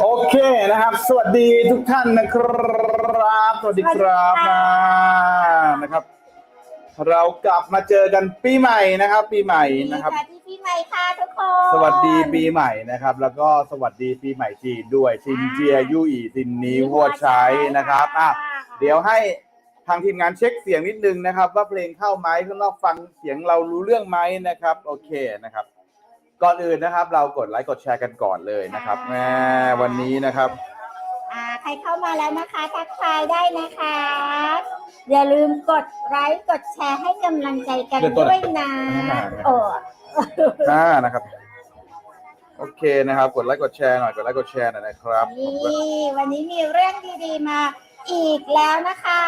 โอเคนะครับ สวัสดีทุกท่านนะครับ สวัสดีครับสวัสดีค่ะนะนะครับ เรากลับมาเจอกันปีใหม่นะครับ ปีใหม่นะครับ สวัสดีปีใหม่ค่ะทุกคน สวัสดีปีใหม่นะครับ แล้วก็สวัสดีปีใหม่จีนด้วยซินเจียยู่อีซินนี้วัวใช้นะครับอะเดี๋ยวให้ ทางทีมงานเช็คเสียงนิดนึงนะครับ ว่าเพลงเข้าไหมข้างนอกฟังเสียงเรารู้เรื่องไหมนะครับ โอเคนะครับ ก่อนอื่นนะครับ เรากดไลค์กดแชร์กันก่อนเลยนะครับแหมวันนี้นะครับ อ่าใครเข้ามาแล้วนะคะ ทักทายได้นะคะ อย่าลืมกดไลค์กดแชร์ให้กำลังใจกันเดี๋ยวตัวไหนด้วยนะอ่าโอ้อ่านะครับ โอเคนะครับ กดไลค์กดแชร์หน่อยกดไลค์กดแชร์หน่อยนะครับ นี่วันนี้มีเรื่องดีๆมา อีกแล้วนะคะ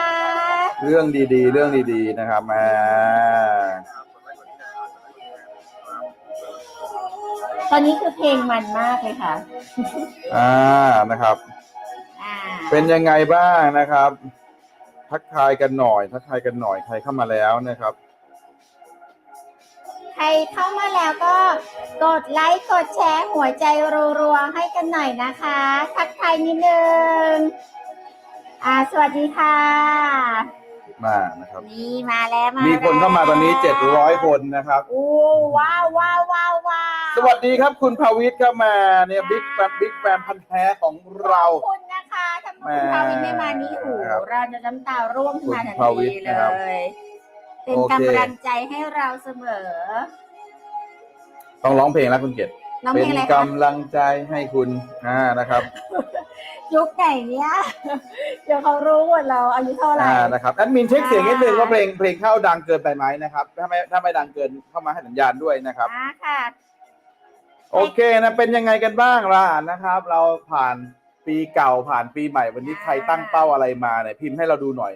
เรื่องดีๆ เรื่องดีๆ นะครับมาตอนนี้คือเพลงมันมากเลยค่ะ อ่านะครับ อ่าเป็นยังไงบ้างนะครับ ทักทายกันหน่อย ทักทายกันหน่อยใครเข้ามาแล้วนะครับ ใครเข้ามาแล้วก็กดไลค์กดแชร์หัวใจรัวๆให้กันหน่อยนะคะ ทักทายนิดนึง อ่า สวัสดีค่ะ มานะครับ นี่มาแล้วมามีมีคนเข้ามาตอนนี้ 700 คนนะครับ โอ้ว้าวว้าวว้าวว้าวสวัสดีครับคุณภาวิทย์เข้ามาเนี่ยบิ๊กแฟนบิ๊กแฟนพันธ์แท้ของเรา ขอบคุณนะคะถ้าคุณภาวินไม่มานี่หูครับเราจะน้ำตาร่วงขึ้นมาทันคุณภาวิทีนเลนะครับย เป็นโอเค กำลังใจให้เราเสมอ ต้องร้องเพลงแล้วคุณเกดน้องเป็เพลนงอะไรกำคะลังใจให้คุณอ่านะครับ ยุคไหนเนี้ยเดี๋ยวเขารู้หมดเราอายุเท่าไหร่ อ่านะครับแอดมินเช็คเสียงนิดนึงว่าเพลงเพลงเข้าดังเกินไปไหมนะครับถ้าไม่ถ้าไม่ดังเกินเข้ามาให้สัญญาณด้วยนะครับ อ่าค่ะ โอเคนะเป็นยังไงกันบ้างล่ะนะครับ เราผ่านปีเก่าผ่านปีใหม่วันนี้ใครตั้งเป้าอะไรมาเนี่ยพิมพ์ให้เราดูหน่อย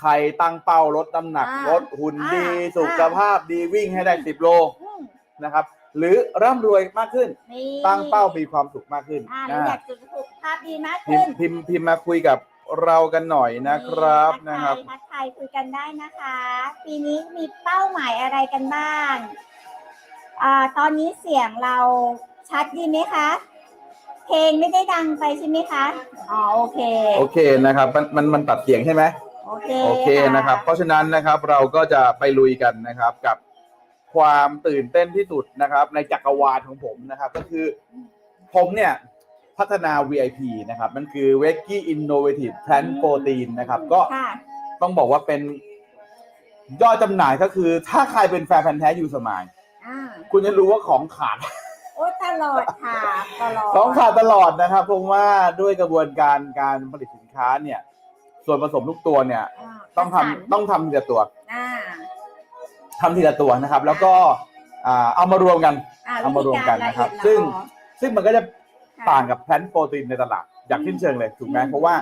ใครตั้งเป้าลดน้ำหนักอ่าลดหุ่นดี อ่า สุขภาพดีวิ่งให้ได้สิบโลอืมนะครับ หรือร่ำรวยมากขึ้นนี่ตั้งเป้ามีความสุขมากขึ้นอ่าเรานะอยากสุขภาพดีมากพิมขึ้นพ์พิมพ์พิมพ์มาคุยกับเรากันหน่อยนะครับทักนะทายครับ ทักทายคุยกันได้นะคะ ปีนี้มีเป้าหมายอะไรกันบ้างอ่าตอนนี้เสียงเราชัดดีไหมคะ เพลงไม่ได้ดังไปใช่ไหมคะอ๋อโอเค โอเคนะครับมันมันมันตัดเสียงใช่ไหม โอเคโอเคนะครับ เพราะฉะนั้นนะครับเราก็จะไปลุยกันนะครับกับ ความตื่นเต้นที่สุดนะครับ ในจักรวาลของผมนะครับ ก็คือผมเนี่ยพัฒนา VIP นะครับ มันคือ w e g g i Innovative Plant Protein นะครับ ก็ค่ะต้องบอกว่าเป็นยอดจำหน่ายก็คือ ถ้าใครเป็นแฟนพันธ์แท้ยูสมายอ่าคุณจะรู้ว่าของขาดโอ้ตลอดค่ะตลอดของขาดตลอดนะครับเพราะว่าด้วยกระบวนการการผลิตสินค้าเนี่ย ส่วนผสมทุกตัวเนี่ยาต้องทำคัดสรรต้องทำทีละตัวอ่า ทำทีละตัวนะครับ แล้วก็อ่าเอามารวมกัน อ่าเอามารวมกันนะครับ วิธีกาซึ่งละเอียดละออซึ่งมันก็จะค่ะต่างกับแพลนโปรตีนในตลาดอย่างสิ้นเชิงเลยถูกไหมอืมเพราะว่า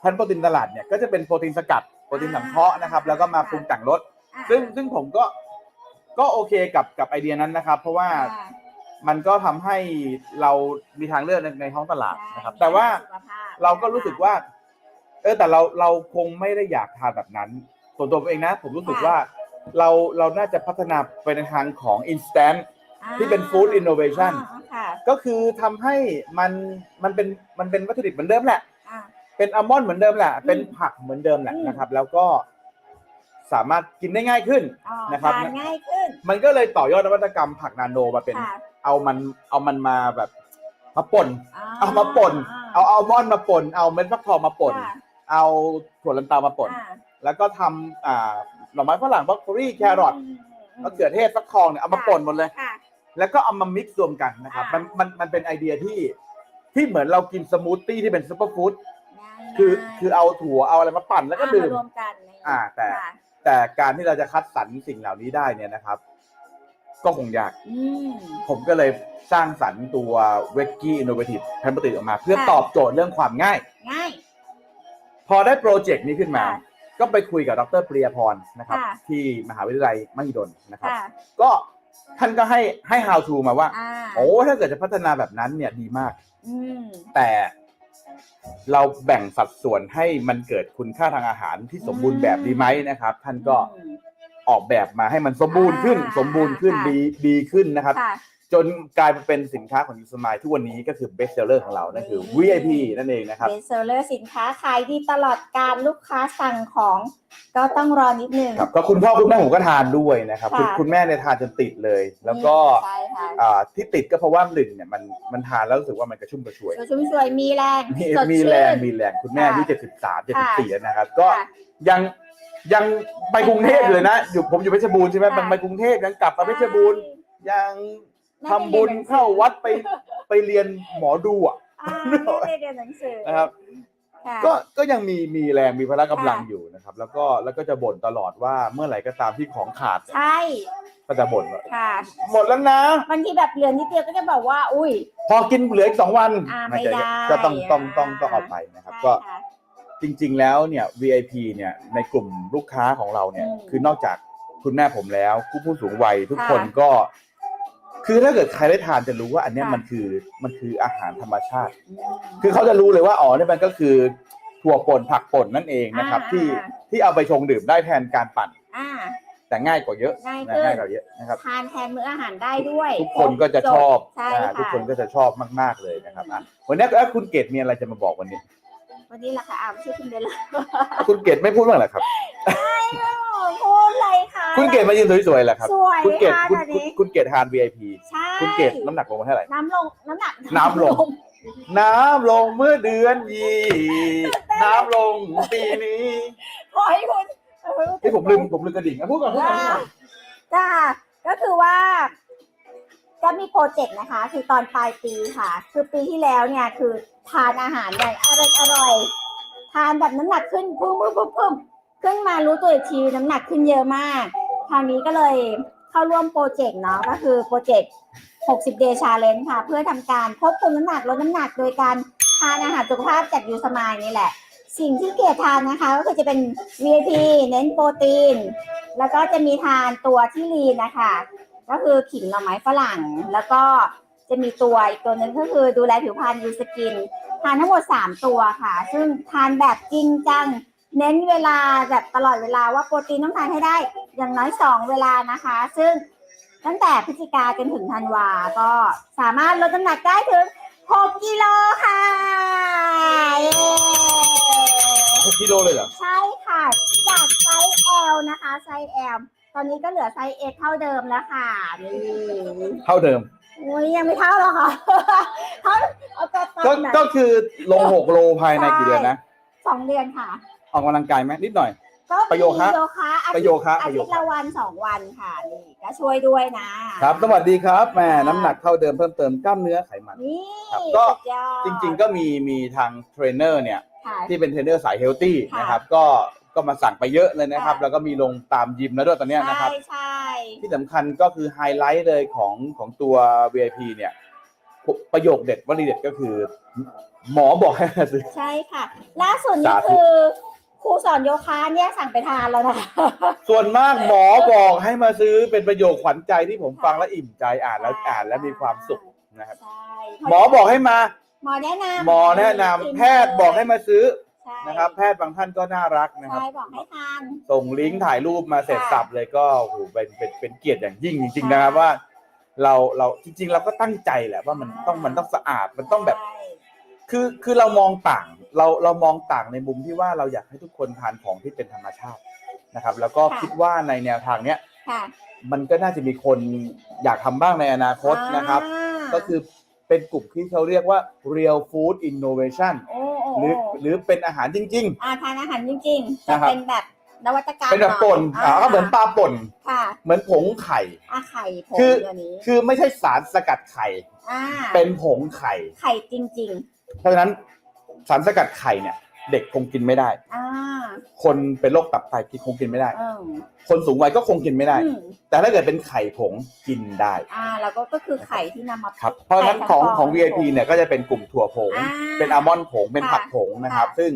แพลนโปรตีนตลาดเนี่ยก็จะเป็นโปรตีนสกัดโปรตีนสังเคราะห์นะครับ แล้วก็มาปรุงแต่งรสอ่าซึ่งซึ่งผมก็ก็โอเคกับกับไอเดียนั้นนะครับ เพราะว่าอ่ามันก็ทำให้เรามีทางเลือกในในท้องตลาดใช่นะครับ แต่ว่าสุขภพเราก็รู้สึกว่า เออแต่เราเราคงไม่ได้อยากทานแบบนั้น ส่วนตัวผมเองนะ ผมรู้สึกว่า เราเราน่าจะพัฒนาไปในทางของ instant อ่าที่เป็น food innovation อ่าค่ะก็คือทำให้มันมันเป็นมันเป็นวัตถุดิบเหมือนเดิมแหละ อ่า เป็นอัลมอนด์เหมือนเดิมแหละอืมเป็นผักเหมือนเดิมแหละอืม นะครับ แล้วก็สามารถกินได้ง่ายขึ้น อ๋อนะครับ ทานง่ายขึ้นมันก็เลยต่อยอดนวัตกรรมผักนาโนมาเป็น ค่ะเอามันเอามันมาแบบมาป่นอ่เอามาป่น เอาอัลมอนด์มาป่น เอาเม็ดฟักทองมาป่น ค่ะเอาถั่วลันเตามาป่น อ่าแล้วก็ทำอ่า หน่อไม้ฝรั่งบล็อกโคลี่แครอทมมะเขือเทศฟักทองเนี่ยเอามาป่นหมดเลย ค่ะ แล้วก็เอามามิกซ์รวมกันนะครับอ่ามัมันมันมันเป็นไอเดียที่ที่เหมือนเรากินสมูทตี้ที่เป็นซุปเปอร์ฟู้ดง่ายๆคือคือเอาถั่วเอาอะไรมาปั่นแล้วก็ดื่มเามารวมกันในอ่าแต่ ค่ะแต่การที่เราจะคัดสรรสิ่งเหล่านี้ได้เนี่ยนะครับ ก็คงยาก อืม ผมก็เลยสร้างสรรค์ตัว w e g g i Innovative แพนปติออกมา เพื่อค่ะ ตอบโจทย์เรื่องความง่าย ง่าย พอได้โปรเจกต์นี้ขึ้นมา ค่ะ ก็ไปคุยกับดรปริยพรนะครับ ค่ะที่มหาวิทยาลัยมหิดลนะครับ ค่ะก็ท่านก็ให้ให้ how to มาว่า อ่าโอ้ถ้าเกิดจะพัฒนาแบบนั้นเนี่ยดีมาก อืม แต่เราแบ่งสัดส่วนให้มันเกิดคุณค่าทางอาหารที่สมบูรณ์แบบดีไหมนะครับ ท่านก็อืม ออกแบบมาให้มันสมบูรณ์ขึ้น อ่าสมบูรณ์ขึ้นค่ะ ดีดีขึ้นนะครับ ค่ะ จนกลายมาเป็นสินค้าของยูสมายทุกวันนี้ก็คือ best seller ของเรานั่นคือนี่ VIP นั่นเองนะครับ เบสเซอร์สินค้าขายดีตลอดการลูกค้าสั่งของก็ต้องรอนิดนึง ครับก็คุณพ่อคุณแม่ผมก็ทานด้วยนะครับคุณค่ะ คุณแม่เนี่ยทานจนติดเลย แล้วก็ใช่ค่ะอ่าที่ติดก็เพราะว่าหนึ่งเนี่ยมันมันทานแล้วรู้สึกว่ามันกระชุ่มกระชวยสวยชุ่มสวยมีแรงมีสดมีชื่นแรงมีแรงคุณแม่ค่ะอายุเจ็ดสิบสามเจ็ดสิบค่ะสี่แล้วนะครับ ก็ค่ะ ยังยังไปกรุงเทพเลยนะอยู่ผมอยู่เพชรบูรณ์ใช่ไหมค่ะ มันไปกรุงเทพยังกลับมาเพชรบูรณ์ยังใช่ ทำบุญเข้าวัดไปไปเรียนหมอดูอะอ่าไม่ได้เรียนหนังสือนะครับค่ะก็ก็ยังมีมีแรงมีพละกำลังค่ะ อยู่นะครับ แล้วก็แล้วก็จะบ่นตลอดว่าเมื่อไหร่ก็ตามที่ของขาดใช่ก็จะบ่นว่าค่ะหมดแล้วนะ บางทีแบบเหลือนิดเดียวก็จะบอกว่า อุ้ย พอกินเหลืออีกสองวันอ่ามันจะไม่ได้ก็ต้องต้องอ่าต้องต้องเอาไปนะครับใช่ก็ค่ะ จริงๆ แล้วเนี่ย VIP เนี่ยในกลุ่มลูกค้าของเราเนี่ย อืมคือนอกจากคุณแม่ผมแล้วผู้ผู้สูงวัยทุกค่ะคนก็ คือถ้าเกิดใครได้ทานจะรู้ว่า อันเนี้ยค่ะ มันคือมันคืออาหารธรรมชาติอืมคือเขาจะรู้เลยว่าอ๋อเนี่ยมันก็คือถั่วป่นผักป่นนั่นเองนะครับอ่าที่อ่า ที่เอาไปชงดื่มได้แทนการปั่นอ่า แต่ง่ายกว่าเยอะง่ายนะขึ้นง่ายกว่าเยอะนะครับ ทานแทนมื้ออาหารได้ด้วย ทุกคนก็จะชอบใช่อ่าค่ะ ทุกคนก็จะชอบมาก ๆเลยนะครับอะวันนี้เอ้ยคุณเกดมีอะไรจะมาบอกวันนี้ วันนี้ล่ะค่ะอ้าวไม่ใช่คุณเบลล่าคุณเกดไม่พูดบ้างเหรอครับพูดเลยค่ะ คุณเกดมายืนสวยๆเหรอครับสวยคุณเกดค่ะคุณตอนคุณนี้คุณเกดทาน VIP ใช่คุณเกดน้ำหนักลงมาเท่าไหร่น้ำลงน้ำหนักน้ำลง น้ำลงเมื่อเดือนยีน้ำลงปีนี้ขอให้คุณเออที่ผมลืมผมลืมกระดิ่งอะพูดก่อนพูดก่อนพูดก่อนจ้าก็คือว่า จะมีโปรเจกต์นะคะ คือตอนปลายปีค่ะ คือปีที่แล้วเนี่ยคือทานอาหารอย่างอร่อยอร่อยทานแบบน้ำหนักขึ้นพุ่มพุ่มพุ่มพุ่มขึ้นมารู้ตัวอีกทีน้ำหนักขึ้นเยอะมาก คราวนี้ก็เลยเข้าร่วมโปรเจกต์เนาะก็คือโปรเจกต์ 60 day challenge ค่ะ เพื่อทำการควบคุมน้ำหนักลดน้ำหนักโดยการทานอาหารสุขภาพจากยูสมายนี่แหละ สิ่งที่เกียรทานนะคะ ก็คือจะเป็น VIP เน้นโปรตีน แล้วก็จะมีทานตัวที่ลีนนะคะ ก็คือขิงหน่อไม้ฝรั่ง แล้วก็จะมีตัวอีกตัวหนึ่งก็คือดูแลผิวพรรณยูสกิน ทานทั้งหมด 3 ตัวค่ะ ซึ่งทานแบบจริงจัง เน้นเวลาแบบตลอดเวลาว่าโปรตีนต้องทานให้ได้อย่างน้อย 2 เวลานะคะ ซึ่งตั้งแต่พฤศจิกาจนถึงธันวา ก็สามารถลดน้ำหนักได้ถึง 6 กิโลค่ะเย้หกกิโลเลยเหรอ ใช่ค่ะ จากไซส์ L นะคะ ไซส์ L ตอนนี้ก็เหลือไซส์ S เท่าเดิมแล้วค่ะนี่เท่าเดิม อุ้ยยังไม่เท่าหรอกค่ะเท่าเอาตัวตก็นหน่อยก็คือลงหกโลภายในกี่เดือนนะ สองเดือนค่ะ ออกกำลังกายไหมนิดหน่อย ก็ประโยคะมีโยคะอาประทิโยตย์คะอาประโยทิตย์คะละวันสองวันค่ะนี่ก็ช่วยด้วยนะครับ สวัสดีครับแหม่น้ำหนักเท่าเดิมเพิ่มเติมกล้ามเนื้อไขมัน นี่ครับก็ สุดยอดจริง ๆ ก็มีมีทางเทรนเนอร์เนี่ย ค่ะ ที่เป็นเทรนเนอร์สายเฮลตี้ค่ะ นะครับ ก็ ก็มาสั่งไปเยอะเลยนะครับค่ะแล้วก็มีลงตามยิมแล้วด้วยตอนเนี้ยนะครับ ใช่ใช่ที่สำคัญก็คือไฮไลท์เลยของของตัว VIP เนี่ยประโยคเด็ดวลีเด็ดก็คือ หมอบอกให้มาซื้อ ใช่ค่ะ ล่าสุดนี่สาธุ คือครูสอนโยคะเนี่ยสั่งไปทานแล้วนะคะส่วนมากหมอบอกให้มาซื้อเป็นประโยคขวัญใจที่ผมฟังแล้วอิ่มใจอ่านแล้วอ่านแล้วมีความสุขนะครับ ใช่หมอบอกให้มา หมอแนะนำหมอแนะนำแพทย์บอกให้มาซื้อใช่ นะครับ แพทย์บางท่านก็น่ารักนะครับ ใช่บอกให้ทาน ส่งลิงก์ถ่ายรูปมาเสร็จค่ะสับเลยก็โอ้โหเป็นเป็นเป็นเกียรติอย่างยิ่งจริง ๆ นะครับว่า เราเราจริง ๆ เราก็ตั้งใจแหละว่ามันต้องมันต้องสะอาดมันต้องแบบใช่คือคือเรามองต่างเราเรามองต่างในมุมที่ว่าเราอยากให้ทุกคนทานของที่เป็นธรรมชาตินะครับ แล้วก็คิดว่าในแนวทางเนี้ย ค่ะมันก็น่าจะมีคนอยากทำบ้างในอนาคตนะครับ อ่าก็คือเป็นกลุ่มที่เขาเรียกว่า real food innovation โอ้โอ้ หรือโอ้หรือเป็นอาหารจริงอ่าทานอาหารจริงๆแต่นะครับ เป็นแบบนวัตกรรๆมเป็นแบบป่นหอ่าก็เหมือนปลาป่น ค่ะเหมือนผงไข่ อาไข่ผงคือ ตัวนี้คือไม่ใช่สารสกัดไข่ อ่าเป็นผงไข่ ไข่จริง เพราะฉะนั้นสารสกัดไข่เนี่ย เด็กคงกินไม่ได้ๆอ่าคนเป็นโรคตับไตกินคงกินไม่ได้ เออคนสูงวัยก็คงกินไม่ได้ อืมแต่ถ้าเกิดเป็นไข่ผงกินได้อ่า แล้วก็ก็คือไข่ที่นำมา ครับเพราะฉะนั้นไข่ของทั้ของฟ VIP เนี่ยก็จะเป็นกลุ่มถั่วผง อ่า เป็นอัลมอนด์ผงเป็นค่ะผักผงนะครับ ค่ะซึ่ง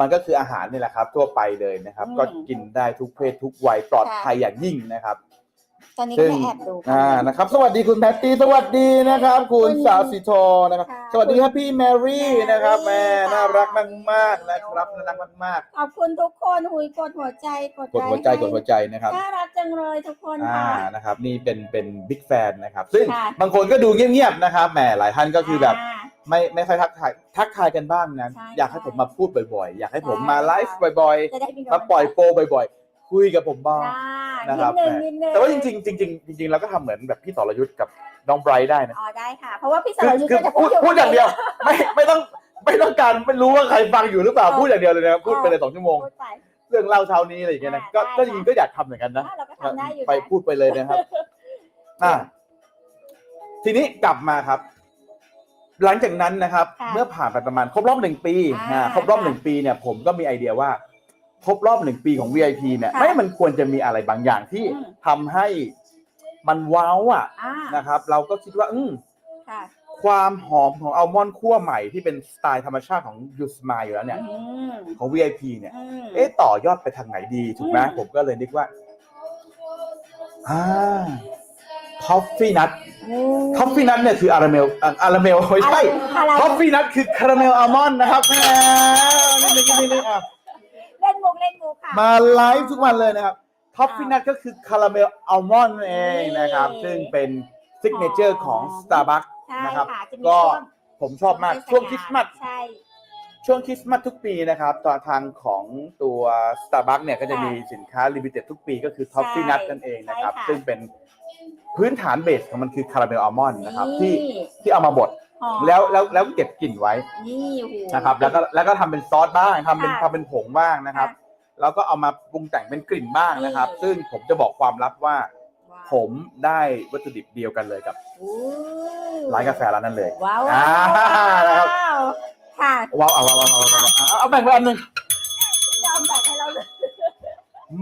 มันก็คืออาหารนี่แหละครับ ทั่วไปเลยนะครับ อืมก็กินได้ทุกเพศทุกวัยปลอดค่ะภัยอย่างยิ่งนะครับ ตอนนี้ซึ่ก็งแอบดูกัอ่านะครับ สวัสดีคุณแพตตี้สวัสดีนะครับ คุณคุณสาวสีทอนะครับค่ะสวัสดีครับพี่แมรี่นะครับแม่ค่ะน่ารักมากๆนะครับน่ารักมากขอบคุณทุกคนหุยกดหัวใจกดๆกดหัวใจไลค์กดหัวใจนะครับน่ารักจังเลยทุกคนอ่าค่ะนะครับ นี่เป็นเป็นบิ๊กแฟนนะครับ ซึ่งค่ะบางคนก็ดูเงียบๆนะครับแหมหลายท่านก็คือแบบาไม่ไม่ค่อยทักทายทักทายกันบ้างนะใช่อยากให้ผมมาพูดบ่อยๆ อยากให้ผมใช่มาไลฟ์บ่อยจะได้มีๆมาปล่อยโปรบ่อยๆ คุยกับผมบ้างได้นะคนิรัดบนึงแหมนิดนึงแต่ว่าจริงๆจริงๆจริงๆเราก็ทำเหมือนแบบพี่สรยุทธ์กับน้องไบรท์ได้นะอ๋อได้ค่ะ เพราะว่าพี่สคือรยุทธ์คือก็จะพูดพูดอย่างเดียว ไม่ไม่ต้องไม่ต้องการไม่รู้ว่าใครฟังอยู่หรือเปล่าพูดอย่างเดียวเลยนะพูดไปเลยสองชั่วโมง พูดไป เรื่องเล่าเช้านี้อะไรอย่างเงี้ยนะก็ได้ก็จริงๆก็อยากทำเหมือนกันนะอ่าเราก็ทำได้อยู่นะ ไปพูดไปเลยนะครับ อ่าทีนี้กลับมาครับ หลังจากนั้นนะครับ ค่ะเมื่อผ่านไปประมาณครบรอบหนึ่งปีอ่าอ่าครบรอบค่ะหนึ่งปีเนี่ย ผมก็มีไอเดียว่า ครบรอบหนึ่งปีของ VIP เนี่ยค่ะไม่มันควรจะมีอะไรบางอย่างที่อืม ทำให้มันว้าวอะอ่านะครับ เราก็คิดว่า อืมค่ะความหอมของอัลมอนด์คั่วใหม่ที่เป็นสไตล์ธรรมชาติของยูสมาอยู่แล้วเนี่ย อืมของ VIP เนี่ย อืม เอ๊ะต่อยอดไปทางไหนดีถูกไหมอืม ผมก็เลยนึกว่าอ่าทอฟฟี่นัททอฟฟี่นัทเนี่ยคืออาราเมลอะอาราเมลไม่ใช่ อะไรทอฟฟี่นัทคือคาราเมลอัลมอนด์นะครับแหมนี่นี่นี่นี่อะเล่ นมุกเล่นมุกค่ะ มาไลฟ์ทุกวันเลยนะครับทอฟฟี่นัทก็คือคาราเมลอัลมอนด์เองนะครับ นี่ ซึ่งเป็นซิกเนเจอร์ของ Starbucks ใช่นะครับ ค่ะจะมีก็ช่วงผมชอบมากช่วงคริสต์มาส ใช่ ช่วงคริสต์มาสทุกปีนะครับตอนทางของตัว Starbucks เนี่ยก็จะค่ะมีสินค้าลิมิเต็ดทุกปีก็คือ Toffee Nut นั่นเองนะครับ ใช่ค่ะ ซึ่งเป็นพื้นฐานเบสของมันคือคาราเมลอัลมอนด์นะครับที่นี่ที่เอามาบด หอมแล้วแล้วแล้วเก็บกลิ่นไว้นี่โอ้โห นะครับ แล้วก็แล้วก็ทำเป็นซอสบ้างทำเป็นค่ะทำเป็นผงบ้างนะครับค่ะแล้วก็เอามาปรุงแต่งเป็นกลิ่นบ้างนะครับ นี่ ซึ่งผมจะบอกความลับว่า ว้าวผมได้วัตถุดิบเดียวกันเลยกับอู้ร้านกาแฟร้านนั้นเลย ว้าวอ่าว้าวนะครับค่ะว้าวเอาเอาเอาเอาเอาเอาเอาแบ่งไปอันหนึงจะเอาแบบให้เราเลย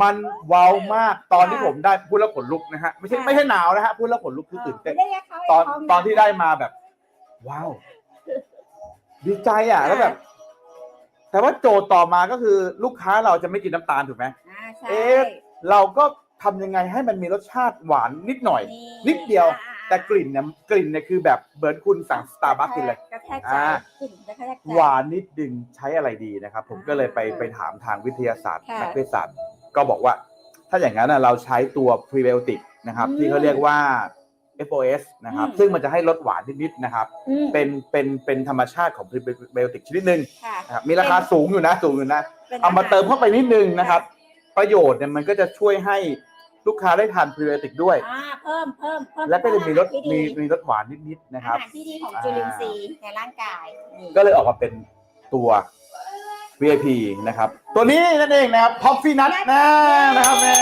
มันว้าวมากตอนที่ค่ะ ผมได้พูดแล้วขนลุกนะฮะไม่ใช่ค่ะไม่ใช่หนาวนะฮะพูดแล้วขนลุกคือตื่นเต้น ไม่ได้เขาตอนให้เขาตอนที่ได้มาแบบ ว้าว ดีใจอะ แล้วแบบ แต่ว่าโจทย์ต่อมาก็คือลูกค้าเราจะไม่กินน้ำตาลถูกไหมอ่าใช่เอ๊ะเราก็ทำยังไงให้มันมีรสชาติหวานนิดหน่อย นิดเดียว อ่าแต่กลิ่นเนี่ยกลิ่นเนี่ยคือแบบเบิร์นคุณสั่งสตาร์บัคกินเลย กระแทกใจอ่า กลิ่นกระแทกใจ หวานนิดดึงใช้อะไรดีนะครับ ผมก็เลยไปอ่าไปถามทางวิทยาศาสตร์ค่ะนักวิทยาศาสตร์ ก็บอกว่า ถ้าอย่างนั้นนะเราใช้ตัวพรีไบโอติกนะครับ อืม ที่เขาเรียกว่า FOS นะครับ อืม ซึ่งมันจะให้รสหวานนิดๆนะครับ อืมเป็นเป็นเป็นธรรมชาติของพรีไบโอติกชนิดหนึ่งค่ะนะครับมีราคาสูงอยู่นะสูงอยู่นะ ป็นเอามาหรเติมเข้าไปนิดนึงนะครับ ประโยชน์เนี่ยมันก็จะช่วยให้ลูกค้าได้ทานพรีไบโอติกด้วย อ่าเพิ่มเพิ่มเพิ่มและก็จะมีรสอาหาที่มีดีมีรสหวานนิดๆนะครับ อาหารที่ดีของจุลินทรีย์ในร่างกายนี่ ก็เลยออกมาเป็นตัว VIP นะครับ ตัวนี้นั่นเองนะครับ Coffee Nut นะนะครับแม่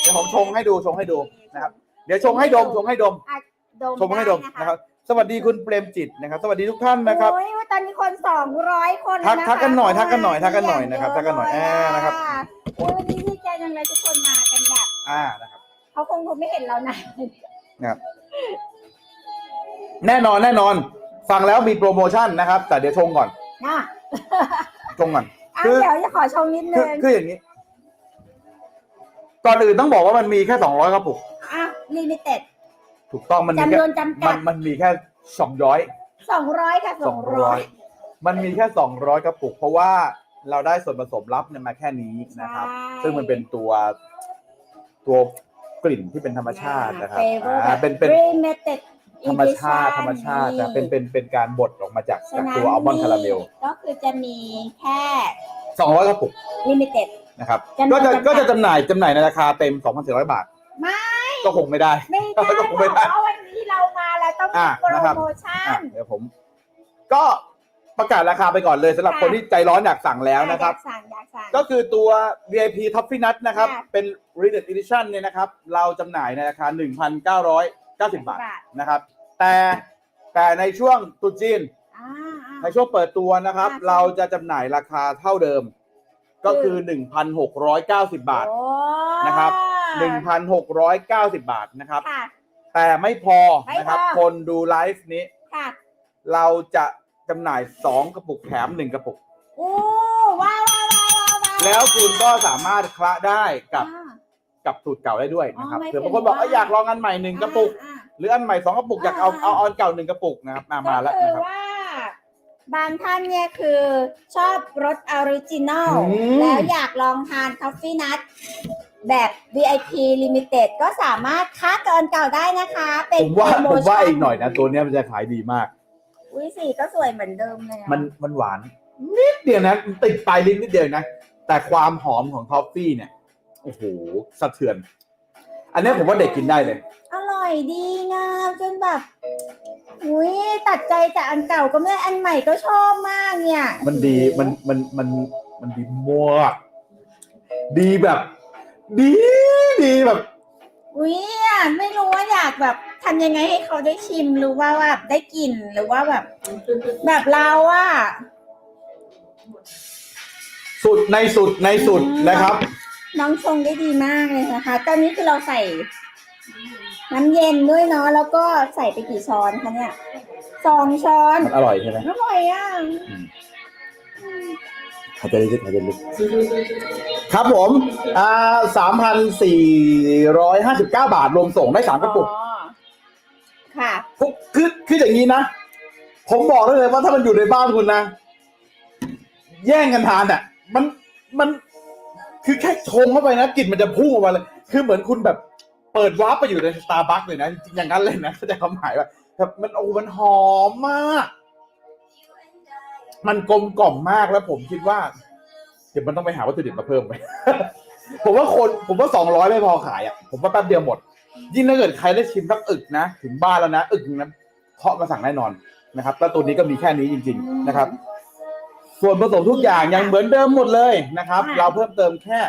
เดี๋ยวผมชงให้ดูชงให้ดูนะครับเดี๋ยวชงให้ดมชงให้ดม อะดมชงให้ดมไะนะครับ สวัสดีคุณเปรมจิตนะครับ สวัสดีทุกท่านนะครับ โอ้ยว่าตอนนี้คนสองร้อยคนทักแล้วะทักกันหน่อยคะทักกันหน่อยทักกันหน่อยเยนะครับทักกันหน่อยเลอ่านะครับ โอ้ยวันนี้ดีใจจังเลยทุกคนมากันแบบอ่านะครับ เขาคงคงไม่เห็นเรานะนะครับแน่นอนแน่นอน ฟังแล้วมีโปรโมชั่นนะครับ แต่เดี๋ยวชงก่อนอะชงก่อน อะคือ เดี๋ยวจะขอชมนิดนึคืองคืออย่างนี้ ก่อนอื่นต้องบอกว่ามันมีแค่สองร้อยกระปุก อะ ลิมิเต็ด ถูกต้องมันมีจำแค่นวนจำกัมัดนมันมีแค่สองร้อย สองร้อยค่ะสสอองงร้ร้ออยยมันมีแค่สองร้อยกระปุก เพราะว่าเราได้ส่วนผสมลับเนี่ยมาแค่นี้นะครับซึ่งมันเป็นตัวตัวกลิ่นที่เป็นธรรมชาตินะครับเฟเวอร์อ่าเป็นเป็นลิมิเต็ด ธรรมชาติธรรมชาตินะเป็นเป็นเป็นการบดออกมาจากจากตัวอัลมอนด์คาราเมล ก็คือจะมีแค่สองร้อยกระปุกลิมิเต็ด นะครับ จำนก็วนจะจำกัด ก็จะจำหน่ายจำหน่ายในราคาเต็ม 2,400 บาท ไม่ ก็คงไม่ได้ ไม่ได้ก็คงไม่ได้ เพราะวันนี้เรามาแล้วต้องมีอะโปรนะครับ โมชั่อะน เดี๋ยวผม ก็ประกาศราคาไปก่อนเลยสำหรับค่ะ คนที่ใจร้อนอยากสั่งแล้วนะครับ อยากสั่งอยากสั่ง ก็คือตัว VIP Toffee Nut นะครับ ค่ะ เป็น Limited Edition เนี่ยนะครับ เราจำหน่ายในราคา 1,990 บาทนะครับ แต่แต่ในช่วงตรุษจีน อ่าอ่า ในช่วงเปิดตัวนะครับ ค่ะ เราจะจำหน่ายราคาเท่าเดิม ก็คือ 1,690 บาทโอ้นะครับ 1,690 บาทนะครับ ค่ะ แต่ไม่พอไม่นะครับพอ คนดูไลฟ์นี้ ค่ะ เราจะจำหน่าย 2 กระปุกแถม 1 กระปุก โอ้ว้าวว้าวว้าวว้าวว้าวแล้วคุณก็สามารถคละได้กับอ่า กับสูตรเก่าได้ด้วยนะครับอ๋อหมายเผื่อถึบางงคนบอกว่า เอ้ยอยากลองอันใหม่หนึ่งกระปุกอ่า หรืออันใหม่สองกระปุกอยากเอาอ่า เอาเอาอันเก่าหนึ่งกระปุกนะครับมามาแล้วก็คืนะอครับว่า บางท่านเนี่ยคือชอบรสออริจินอลอืม แล้วอยากลองทาน Coffee Nut แบบ VIP Limited ก็สามารถค้าเกินเก่าได้นะคะ เป็นผมว่าโปรผโมมว่าชั่นอีกหน่อยนะตัวเนี้ยมันจะขายดีมาก อุ้ยสีก็สวยเหมือนเดิมเลยอะมันมันหวานนิดเดียวนะมันติดปลายลิ้นนิดเดียวนะ แต่ความหอมของทอฟฟี่เนี่ยโอ้โหสะเทือน อันเนี้ยผมว่าเด็กกินได้เลย อร่อยดีงามจนแบบ อุ้ยตัดใจจากอันเก่าก็ไม่ได้อันใหม่ก็ชอบมากเนี่ยมันดีมันมันมันมันดีมากดีแบบ ดีดีแบบ อุ้ยอะไม่รู้ว่าอยากแบบทำยังไงให้เขาได้ชิมหรือว่าแบบได้กลิ่นหรือว่าแบบ แบบเราอะสุดในสุดในสุดนะครับ น้องชงได้ดีมากเลยนะคะตอนนี้คือเราใส่ น้ำเย็นด้วยเนาะแล้วก็ใส่ไปกี่ช้อนคะเนี่ยสองช้อนมันอร่อยใช่ไหมอร่อยอะเขาจะลึกเขาจะลึกครับผมอ่าสามพันสี่ร้อยห้าสิบเก้าบาทรวมส่งได้สามกระปุกอ๋อค่ะ คือคือคืออย่างนี้นะ ผมบอกได้เลยว่าถ้ามันอยู่ในบ้านคุณนะ แย่งกันทานอะ มันมัน คือแค่ชงเข้าไปนะกลิ่นมันจะพุ่งออกมาเลย คือเหมือนคุณแบบ เปิดวาร์ปไปอยู่ในสตาร์บัคเลยนะจริงๆอย่างนั้นเลยนะเข้าใจความหมายว่าแบบมันโอ้มันหอมมาก มันกลมกล่อมมากแล้วผมคิดว่า เดี๋ยวมันต้องไปหาวัตถุดิบมาเพิ่มไปผมว่าคนผมว่าสองร้อยไม่พอขายอะผมว่าแป๊บเดียวหมด ยิ่งถ้าเกิดใครได้ชิมสักอึกนะ ถึงบ้านแล้วนะ อึกนึงนะเคาะมาสั่งแน่นอนนะครับแล้วตัวนี้ก็มีแค่นี้จริง ๆ นะครับ ส่วนผสมทุกอย่างยังเหมือนเดิมหมดเลยนะครับค่ะเราเพิ่มเติมแค่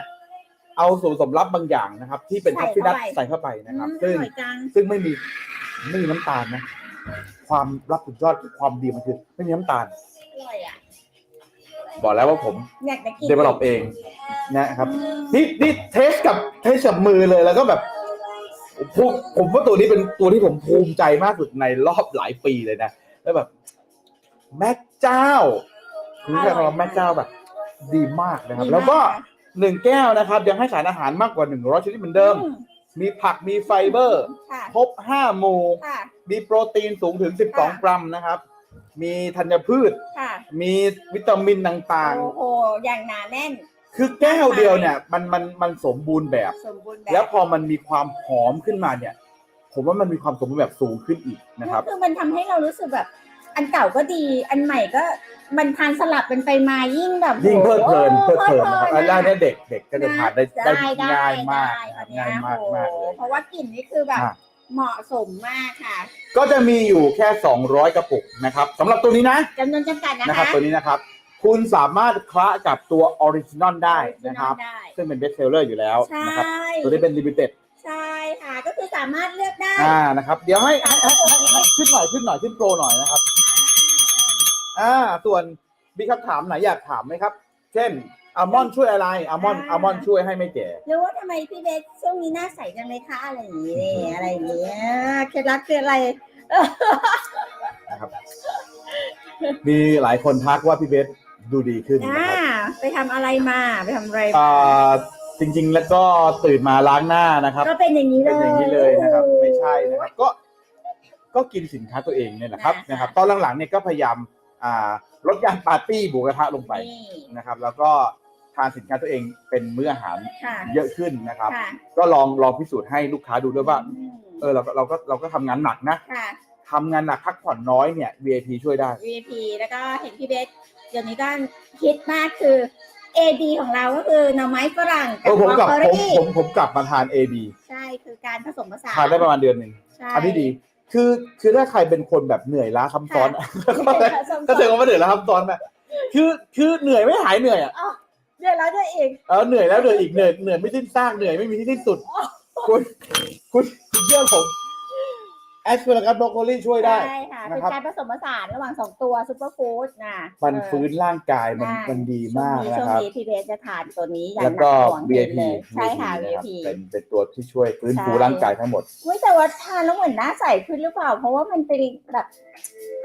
เอาส่วนผสมลับบางอย่างนะครับ ที่เป็นใส่ทัฟฟี่ดัตเข้าไปใส่เข้าไปนะครับอืมซึ่งอร่อยจังซึ่งไม่มีไม่มีน้ำตาลนะ ความรับสุดยอดความดีมันคือ ไม่มีน้ำตาล อร่อยอะบอกแล้วว่าผมอยากจะกินเดเวลลอปเองนะครับนี่นี่เทสกับเทสกับมือเลยแล้วก็แบบผมผมว่าตัวนี้เป็นตัวที่ผมภูมิใจมากสุดในรอบหลายปีเลยนะแล้วแบบ แม่เจ้าคือแค่คำว่าแม่เจ้าแบบ ดีมากนะครับ แล้วก็ หนึ่งแก้วนะครับ ยังให้สารอาหารมากกว่าหนึ่งร้อยชนิดเหมือนเดิมอืมีผักมีไฟเบอร์ ค่ะครบห้าหมู่ ค่ะ มีโปรตีนสูงถึง 12 กรัมนะครับ มีธัญพืช ค่ะมีวิตามินต่างโอ้โหอย่างหนาแน่น ๆ คือแก้วเดียวเนี่ยมันมันมันสมบูรณ์แบบ สมบูรณ์แบบแล้วพอมันมีความหอมขึ้นมาเนี่ย ผมว่ามันมีความสมบูรณ์แบบสูงขึ้นอีกนะครับ คือมันทำให้เรารู้สึกแบบ อันเก่าก็ดี อันใหม่ก็มันทานสลับเป็นไปมายิ่งแบบยิ่งเพลิดเพลินโอ้เพลิดเพลินนะครับเพอันแรกลิเนี่ยเด็กเด็กก็จะทานได้ได้ได้ง่ายมากได้นะครับอันเนี้ง่ายมากโอ้โหมากเลยเพราะว่ากลิ่นนี่คือแบบอะเหมาะสมมากค่ะ ก็จะมีอยู่แค่ 200 กระปุกนะครับสำหรับตัวนี้นะจำนวนจำกัดนะนะครับคะตัวนี้นะครับ คุณสามารถคละกับตัวออริจินอลได้นะครับได้ซึ่งเป็นเบสเซลเลอร์อยู่แล้วใช่นะครับ ตัวนี้เป็นลิมิเต็ด ใช่ค่ะ ก็คือสามารถเลือกได้อ่านะครับ เดี๋ยวให้ให้ให้ให้ให้ขึ้นหน่อยขึ้นหน่อยขึ้นโปรหน่อยนะครับ อ่า ส่วนมีคำถามไหนอยากถามไหมครับ เช่นอัลมอนด์ช่วยอะไรอัลมอนด์อัลมอนด์ช่วยให้ไม่แก่หรือว่าทำไมพี่เบสช่วงนี้หน้าใสจังเลยคะอะไรอย่างนี้อะไรอย่างเงี้ยเคล็ดลับคืออะไร นะครับ มีหลายคนทักว่าพี่เบสดูดีขึ้นนะอ่า ครับไปทำอะไรมาไปทำอะไรอ่า จริง ๆ แล้วก็ตื่นมาล้างหน้านะครับ ก็เป็นอย่างนี้เลเป็นยอย่างนี้เลยนะครับ ไม่ใช่นะครับก็ก็กินสินค้าตัวเองเนี่ยแหละครับนะคะนะครับ ตอนหลังๆเนี่ยก็พยายามอ่าลดยานปาร์ตี้หมูกระทะลงไปนี่นะครับ แล้วก็ทานสินค้าตัวเองเป็นมื้ออาหารค่ะเยอะขึ้นนะครับ ค่ะก็ลองลองพิสูจน์ให้ลูกค้าดูด้วยว่า อืมเออเราก็เราก็เราก็ทำงานหนักนะค่ะ ทำงานหนักพักผ่อนน้อยเนี่ย VIP ช่วยได้ VIP แล้วก็เห็นพี่เบสเดี๋ยวนี้ก็ฮิตมากคือ AD ของเราก็คือหน่อไม้ฝรั่งเออผมบกลับรอกโคผมลีผมผมกลับมาทาน AB ใช่คือการผสมผสานทานได้ประมาณเดือนหนึ่งใช่อันนี้ดี คือคือถ้าใครเป็นคนแบบเหนื่อยล้าคำซ้อนค่ะผสมก็เจอว่าเหนื่อยล้าคำซ้อนไปคือคือเหนื่อยไม่หายเหนื่อยอะเดี๋ยวแล้วด้วยเองเออเหนื่อยแล้วเหนื่อยอีกเหนื่อยเหนื่อยไม่สิ้นซากเหนื่อยไม่มีที่สิ้นสุด คุณคุณคุณเชื่อผม แอสเพลกัสบรอกโคลีช่วยได้ใช่ค่ะนะเป็นครับการผสมผสานระหว่างสองตัวซูเปอร์ฟู้ดนะมันเออฟื้นร่างกายมันใช่มันดีมากช่วงนะช่วงครับนี้พี่เบสจะทานตัวนี้อย่างแล้วก็หนัหน่วง VIP เลยใช่ค่ะ นะครับ VIP เป็นเป็นตัวที่ช่วยฟื้นฟูใช่ร่างกายทั้งหมดเว้ยแต่ว่าทานแล้วเหมือนหน้าใสขึ้นหรือเปล่า เพราะว่ามันเป็นแบบ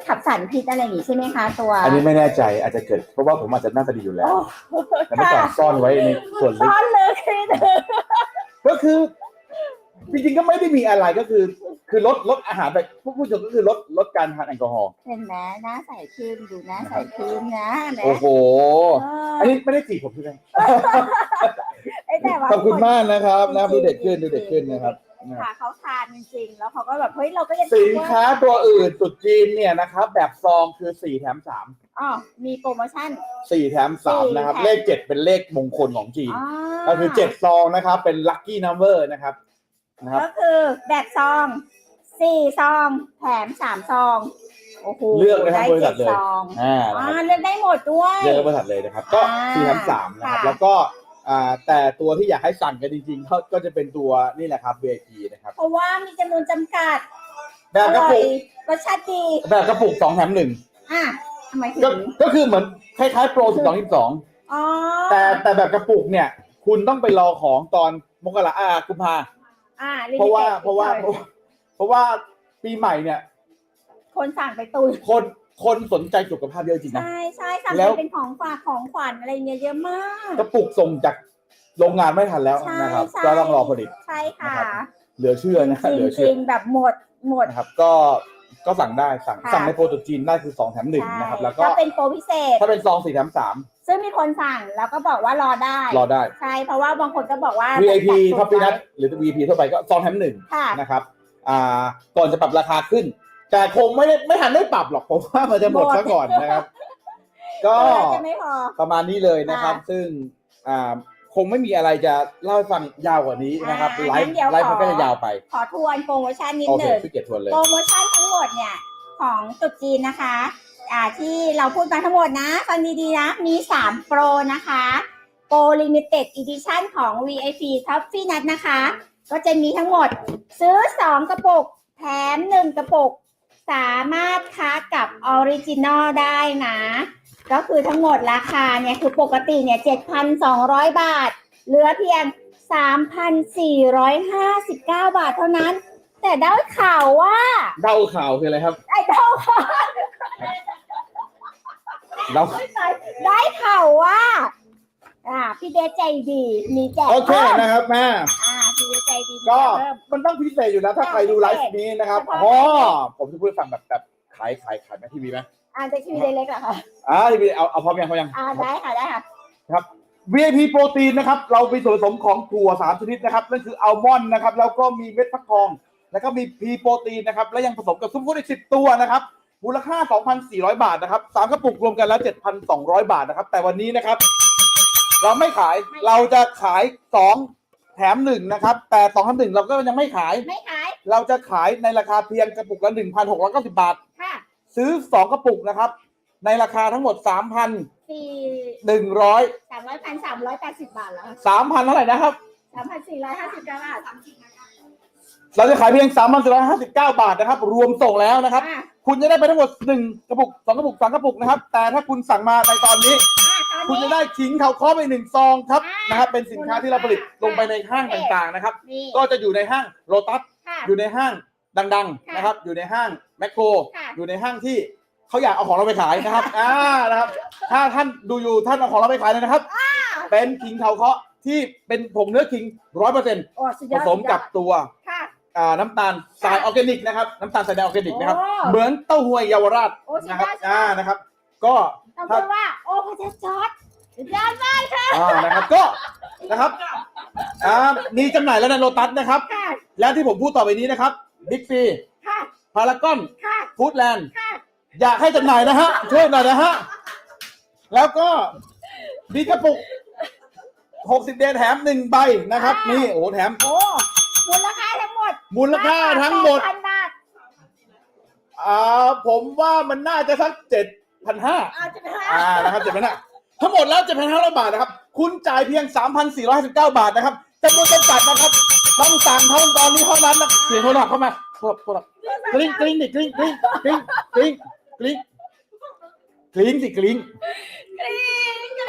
ขับสารพิษอะไรอย่างงี้ใช่ไหมคะตัวอันนี้ไม่แน่ใจอาจจะเกิด เพราะว่าผมอาจจะหน้าตาดีอยู่แล้ว โอ้แต่เมื่อก่อนซ่อนไว้ในส่วนลึซ่กอนเลยคือก็คือ จริงๆก็ไม่ได้มีอะไรก็คือ คือลดลดอาหารไปผู้ผู้ชมก็คือลดลดการทานแอลกอฮอล์เห็นไหมหน้าใสขึ้นดูหน้าใสขึ้นนะเห็นไหมโอ้โห เออันอนี้ไม่ได้จีบผมใช่ไหมเอ้ยแต่ว่า ขอบคุณมากนะครับนะครับจริดูงๆเด็กขึ้นจริดูงๆเด็กขึ้นนะครับนะค่ะเขาทานจริงๆ แล้วเขาก็แบบเฮ้ยเราก็ยังสินค้าตัวอื่นสุดจีนเนี่ยนะครับ แบบซองคือสี่แถมสามอ๋อมีโปรโมชั่น สี่แถมสามสี่นะครับแถม เลขเจ็ดเป็นเลขมงคลของจีนอ๋อก็คือเจ็ดซองนะครับ เป็นลัคกี้นัมเบอร์นะครับ นะครับ ก็คือแบบซองสี่ซองแถมสามซองโอ้โหเลือกเลยครับได้บริษัทเลย จ็ดซองอ่าอ่านะครับเลือกได้หมดด้วยเลือกบริษัทเลยนะครับ ก็อ่าสี่แถมสามนะครับ ค่ะ แล้วก็อ่าแต่ตัวที่อยากให้สั่งกันจริงๆก็ก็จะเป็นตัวนี่แหละครับ VIP นะครับ เพราะว่ามีจำนวนจำกัดแบบอกระร่อปุยกรสชาติดีแบบกระปุกสองแถมหนึ่งอะทำไมถึก็งก็คือเหมือนคล้ายๆโปรสิบสองสิบสอง อ๋อแต่แต่แบบกระปุกเนี่ย คุณต้องไปรอของตอนมกราอ่ากุมภา อ่า เพราะว่า limited เพราะว่าเพราะว่าเพราะว่าปีใหม่เนี่ย คนสั่งไปตุนคนคนสนใจสุขภาพเยอะจริงนะ ใช่ใช่สั่งแล้ไปวเป็นของฝากของขวัญอะไรเนี่ยเยอะมาก กระปุกส่งจากโรงงานไม่ทันแล้วใช่นะครับ ใช่ ก็ต้องรอผลิต ใช่ค่ะ นะครับ เหลือเชื่อนะจริเหงลือจเชื่ริองแบบหมดหมด นะครับ ก็ ก็สั่งได้สั่งค่ะ สั่งในโปรตุจีนได้คือสองแถมหนึ่งใช่นะครับ แล้วก็ถ้าเป็นโปรพิเศษ ถ้าเป็นซองสี่แถมสามซึ่งมีคนสั่งแล้วก็บอกว่ารอได้ รอได้ ใช่ เพราะว่าบางคนก็บอกว่า VIP จัดท็อปปี้นัทไว้หรือ VIP ทั่วไปก็ซองแถมหนึ่งค่ะ นะครับอ่าก่อนจะปรับราคาขึ้น แต่คงไม่ได้ไม่ทันได้ปรับหรอกผมว่ามันจะหมดหมดซะก่อนนะครับ ก็เออจะไม่พอ ประมาณนี้เลยนะครับค่ะซึ่งอ่า คงไม่มีอะไรจะเล่าให้ฟังยาวกว่านี้นะครับอ่าไลงั้ฟ์นเดี๋ยวไลฟ์มันขอ ก็จะยาวไปขอทวนโปรโมชั่นนิดโอหเคนึ่ง พี่เกียรติทวนเลย โปรโมชั่นทั้งหมดเนี่ยของตรุษจีนนะคะอ่าที่เราพูดมาทั้งหมดนะฟังดีๆนะ มี 3 โปรนะคะ โปร Limited Edition ของ VIP t o p f e e Nut นะคะ ก็จะมีทั้งหมดซื้อ 2 กระปุก แถม 1 กระปุก สามารถค้ากับออริจินอลได้นะ ก็คือทั้งหมดราคาเนี่ยคือปกติเนี่ย7,200 บาท เหลือเพียง 3,459 บาทเท่านั้น แต่ได้ข่าวว่าเดาข่าวคืออะไรครับ ไอ้เท่าค่ะเดาได้ข่าวว่าอ่าพี่เดชใจดีมีแจกโอเคพิ่มนะครับแม่อ่าพี่เดชใจดีมีก็แจกเพิ่ม มันต้องพิเศษอยู่แล้วถ้าใครดูไลฟ์นี้นะครับเฉพาะอ๋อผมจะพูดให้ฟังแบบแบบขายขายขายแม่ทีวีไหม อ่าจะชื่อเล็กๆเหรอคะอ่าทีวีเอาเอาพร้อมยังพร้อมยังอ่าได้ค่ะได้ค่ะ VIP โปรตีนนะครับ เรามีส่วนผสมของถั่วสามชนิดนะครับนั่นคืออัลมอนด์นะครับ แล้วก็มีเม็ดฟักทอง แล้วก็มีพีโปรตีนนะครับ และยังผสมกับซุปเปอร์อีกสิบตัวนะครับ มูลค่า 2,400 บาทนะครับสามกระปุกรวมกันแล้ว 7,200 บาทนะครับ แต่วันนี้นะครับ เราไม่ขาย เราจะขาย 2 แถม1นะครับ แต่2แถม1เราก็ยังไม่ขาย ไม่ขาย เราจะขายในราคาเพียงกระปุกละ1,690 บาท ค่ะ ซื้อ 2 กระปุกนะครับ ในราคาทั้งหมด3,100สี่สามร้อยพันสามร้อยแปดสิบบาทแล้ว3,000เท่าไหร่นะครับ สามพันสี่ร้อยห้าสิบเก้าบาทเราจะขายเพียง 3,459 บาทนะครับ รวมส่งแล้วนะครับ อ่าคุณจะได้ไปทั้งหมด 1 กระปุก 2 กระปุก 3 กระปุกนะครับ แต่ถ้าคุณสั่งมาในตอนนี้ อ่าตอนคุณจะนี้ได้ขิงเขาค้อไปหนึ่งซองครับอ่านนะครับ เป็นสินค้าที่เราผลิตลงไปในห้างต่างๆนะครับ นี่ก็จะอยู่ในห้างโ o ตัสค่ะอยู่ในห้าง ดังค่ะๆนะครับ อยู่ในห้างแมคโคร ค่ะอยู่ในห้างที่เขาอยากเอาของเราไปขายนะครับ อ่านะครับ ถ้าท่านดูอยู่ท่านเอาของเราไปขายเลยนะครับ เป็นขิงเขาเคาะที่เป็นผงเนื้อขิงร้อยเปอร์เซ็นต์โอ้สุดผยอดสมกับตัวค่ะ อ่าน้ำตาลทรายออร์แกนิกนะครับน้ำตาลทรายแดงออร์แกนิกนะครับโอ้เหมือนเต้าหวยเยาวราชโอ้สุดยอดนะครับสุดยอด อ่านะครับ ก็ ต้องพูดว่า โอ้พระเจ้าจอร์ดสุดยอดมากอ่านะครับก็นะครับอ่ามีจำหน่ายแล้วในโลตัสนะครับ ค่ะ และที่ผมพูดต่อไปนี้นะครับบิ๊กซีค่ะพารากอนค่ะฟู้ดแลนด์ค่ะอยากให้จำหน่ายนะฮะ ช่วยหน่อยนะฮะ แล้วก็มีกระปุก 60 เดนแถมหนึ่งใบนะครับ นี่โอ้โหแถม โอ้มูลค่าทั้งหมดมูลค่าทั้งหมด พันบาทอ่าผมว่ามันน่าจะสักเจ็ดพันห้าอาจจะเป็นอ่านะครับเจ็ดพันห้าทั้งหมดแล้วเจ็ดพันห้าร้อยบาทนะครับ คุณจ่ายเพียงสามพันสี่ร้อยสิบเก้าบาทนะครับจำนวนจำกัดนะครับ ต้องสั่งเท่าตอนนี้เท่านั้นนะเสียงโทรศัพท์เข้ามาโทรศัพท์โทรศัพท์กลิ้งกลิ้งดิกลิ้งกลิ้งกลิ้งกลิ้งกลิ้งกลิ้งสิกลิ้ง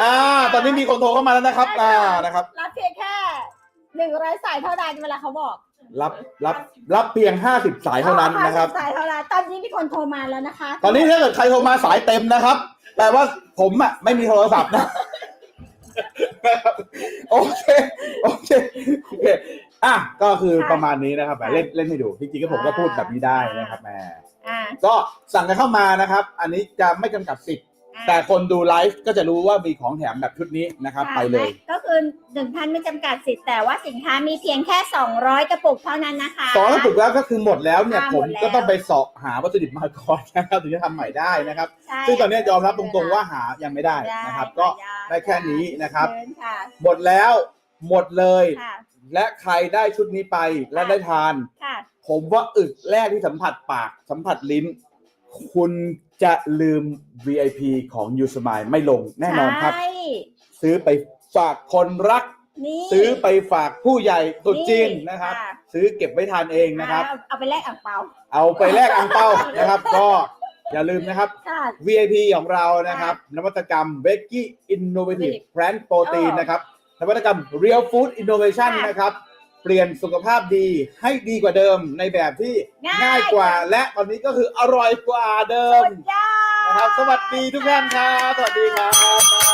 อ่า ตอนนี้มีคนโทรเข้ามาแล้วนะครับ อ่านะครับ รับเพียงแค่หนึ่งร้อยสายเท่านั้นเวลาเขาบอกรับรับรับเพียงห้าสิบสายเท่านั้นนะครับ สายเท่านั้นตอนนี้มีคนโทรมาแล้วนะคะ ตอนนี้ถ้าเกิดใครโทรมาสายเต็มนะครับแปลว่าผมอะไม่มีโทรศัพท์นะโอเคโอเคโอเค อะก็คือค่ะประมาณนี้นะครับแหมค่ะเล่นเล่นให้ดูจริงๆก็ผมก็พูดแบบนี้ได้นะครับแหมอ่าก็สั่งกันเข้ามานะครับ อันนี้จะไม่จำกัดสิทธิ์อ่าแต่คนดูไลฟ์ก็จะรู้ว่ามีของแถมแบบชุดนี้นะครับค่ะไปเลย ก็คือหนึ่งท่านไม่จำกัดสิทธิ์แต่ว่าสินค้ามีเพียงแค่ 200 กระปุกเท่านั้นนะคะ สองกระปุกแล้วก็คือหมดแล้วเนี่ยอ่าผมหมดแล้วก็ต้องไปเสาะหาวัตถุดิบมาก่อนนะครับถึงจะทำใหม่ได้นะครับ ใช่ซึ่งตอนนี้ยอมรับตรงๆว่าหายังไม่ได้ได้นะครับะก็ยากได้แค่นี้นะครับ เชิญค่ะหมดแล้วหมดเลย ค่ะ และใครได้ชุดนี้ไปและได้ทาน ค่ะ ผมว่าอึกแรกที่สัมผัสปากสัมผัสลิ้น คุณจะลืม VIP ของยูสมายไม่ลงแน่นอนครับ ใช่ ซื้อไปฝากคนรัก นี่ซื้อไปฝากผู้ใหญ่ตรุษจีนนะครับค่ะซื้อเก็บไว้ทานเองนะครับ เอาเอาไปแลกอ่างเปา เอาไปแลกอังเป้านะครับ ก็อย่าลืมนะครับ ค่ะ VIP ของเรานะครับ นวัตกรรม v e g g i Innovative Plant Protein โอ้นะครับ นวัตกรรม Real Food Innovation ค่ะนะครับ เปลี่ยนสุขภาพดีให้ดีกว่าเดิมในแบบที่ง่าย ง่ายกว่า และตอนนี้ก็คืออร่อยกว่าเดิมสุดยอด นะครับ สวัสดีทุกท่านครับ สวัสดีครับ